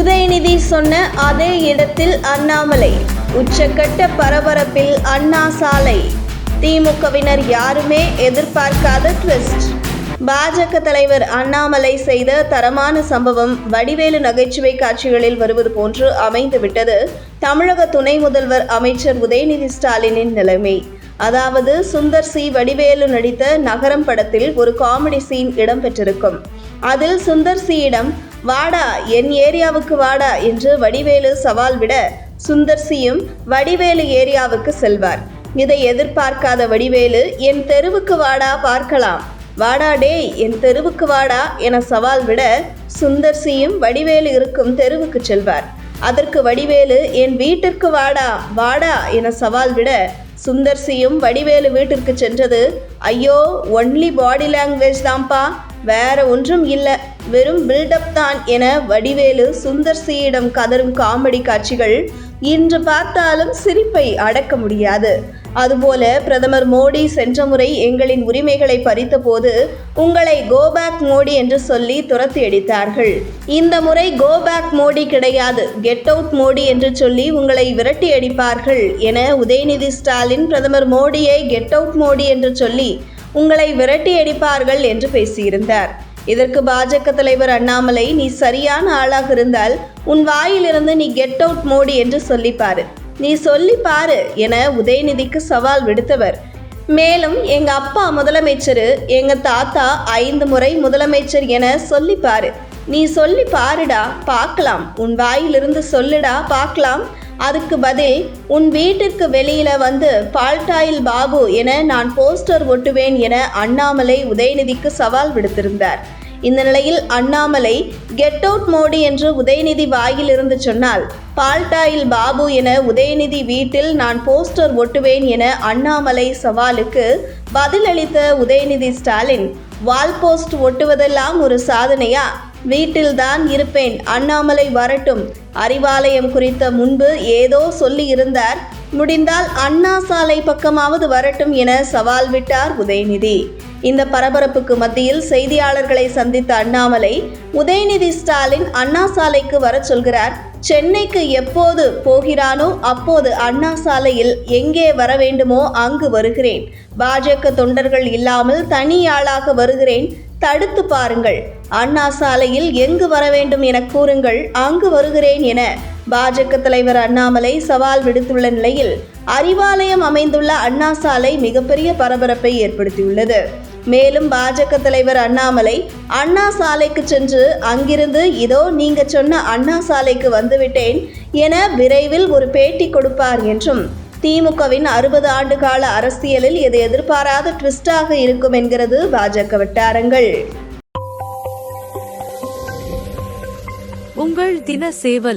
உதயநிதி சொன்ன அதே இடத்தில் அண்ணாமலை. உச்சக்கட்ட பரபரப்பில் அண்ணா சாலை. திமுகவினர் யாருமே எதிர்பார்க்காத ட்விஸ்ட் பாஜக தலைவர் அண்ணாமலை செய்த தரமான சம்பவம் வடிவேலு நகைச்சுவை காட்சிகளில் வருவது போன்று அமைந்துவிட்டது. தமிழக துணை முதல்வர் அமைச்சர் உதயநிதி ஸ்டாலினின் நிலைமை. அதாவது சுந்தர் சி. வடிவேலு நடித்த நகரம் படத்தில் ஒரு காமெடி சீன் இடம்பெற்றிருக்கும். அதில் சுந்தர் சியிடம் வாடா என் ஏரியாவுக்கு வாடா என்று வடிவேலு சவால் விட சுந்தர்சியும் வடிவேலு ஏரியாவுக்கு செல்வார். இதை எதிர்பார்க்காத வடிவேலு என் தெருவுக்கு வாடா பார்க்கலாம். வாடா டேய் என் தெருவுக்கு வாடா என சவால் விட சுந்தர்சியும் வடிவேலு இருக்கும் தெருவுக்கு செல்வார். அதற்கு வடிவேலு என் வீட்டிற்கு வாடா வாடா என சவால் விட சுந்தர்சியும் வடிவேலு வீட்டிற்கு சென்றது. ஐயோ ஒன்லி பாடி லாங்குவேஜ் தான்ப்பா. வேற ஒன்றும் இல்லை. வெறும் பில்டப் தான் என வடிவேலு சுந்தர்சியிடம் கதரும் காமெடி காட்சிகள் இன்று பார்த்தாலும் சிரிப்பை அடக்க முடியாது. அதுபோல பிரதமர் மோடி சென்ற முறை எங்களின் உரிமைகளை பறித்தபோது உங்களை கோபேக் மோடி என்று சொல்லி துரத்தி அடித்தார்கள். இந்த முறை கோபேக் மோடி கிடையாது கெட் அவுட் மோடி என்று சொல்லி உங்களை விரட்டி அடிப்பார்கள் என உதயநிதி ஸ்டாலின் பிரதமர் மோடியை கெட் அவுட் மோடி என்று சொல்லி உங்களை விரட்டி அடிப்பார்கள் என்று பேசியிருந்தார். இதற்கு பாஜக தலைவர் அண்ணாமலை நீ சரியான ஆளாக இருந்தால் உன் வாயிலிருந்து நீ கெட் அவுட் மோடி என்று சொல்லிப்பாரு. நீ சொல்லி பாரு என உதயநிதிக்கு சவால் விடுத்தவர். மேலும் எங்க அப்பா முதலமைச்சர் எங்க தாத்தா ஐந்து முறை முதலமைச்சர் என சொல்லி பாரு. நீ சொல்லி பாருடா பார்க்கலாம். உன் வாயிலிருந்து சொல்லுடா பார்க்கலாம். அதுக்கு பதில் உன் வீட்டிற்கு வெளியில வந்து பால்டாயில் பாபு என நான் போஸ்டர் ஒட்டுவேன் என அண்ணாமலை உதயநிதிக்கு சவால் விடுத்திருந்தார். இந்த நிலையில் அண்ணாமலை கெட் அவுட் மோடி என்று உதயநிதி வாயிலிருந்து சொன்னால் பால்டாயில் பாபு என உதயநிதி வீட்டில் நான் போஸ்டர் ஒட்டுவேன் என அண்ணாமலை சவாலுக்கு பதிலளித்த உதயநிதி ஸ்டாலின் வால் போஸ்ட் ஒட்டுவதெல்லாம் ஒரு சாதனையா? வீட்டில்தான் இருப்பேன் அண்ணாமலை வரட்டும். அறிவாலயம் குறித்த முன்பு ஏதோ சொல்லி இருந்தார். முடிந்தால் அண்ணா சாலை பக்கமாவது வரட்டும் என சவால் விட்டார் உதயநிதி. இந்த பரபரப்புக்கு மத்தியில் செய்தியாளர்களை சந்தித்த அண்ணாமலை உதயநிதி ஸ்டாலின் அண்ணா சாலைக்கு வர சொல்கிறார். சென்னைக்கு எப்போது போகிறானோ அப்போது அண்ணா சாலையில் எங்கே வர வேண்டுமோ அங்கு வருகிறேன். பாஜக தொண்டர்கள் இல்லாமல் தனி ஆளாக வருகிறேன். தடுத்து பாருங்கள். அண்ணா சாலையில் எங்கு வர வேண்டும் என கூறுங்கள். அங்கு வருகிறேன் என பாஜக தலைவர் அண்ணாமலை சவால் விடுத்துள்ள நிலையில் அறிவாலயம் அமைந்துள்ள அண்ணா சாலை மிகப்பெரிய பரபரப்பை ஏற்படுத்தியுள்ளது. மேலும் பாஜக தலைவர் அண்ணாமலை அண்ணா சாலைக்கு சென்று அங்கிருந்து இதோ நீங்க சொன்ன அண்ணா சாலைக்கு வந்துவிட்டேன் என விரைவில் ஒரு பேட்டி கொடுப்பார் என்றும் திமுகவின் அறுபது ஆண்டு கால அரசியலில் இது எதிர்பாராத ட்விஸ்டாக இருக்கும் என்கிறது பாஜக வட்டாரங்கள். உங்கள் தின சேவல்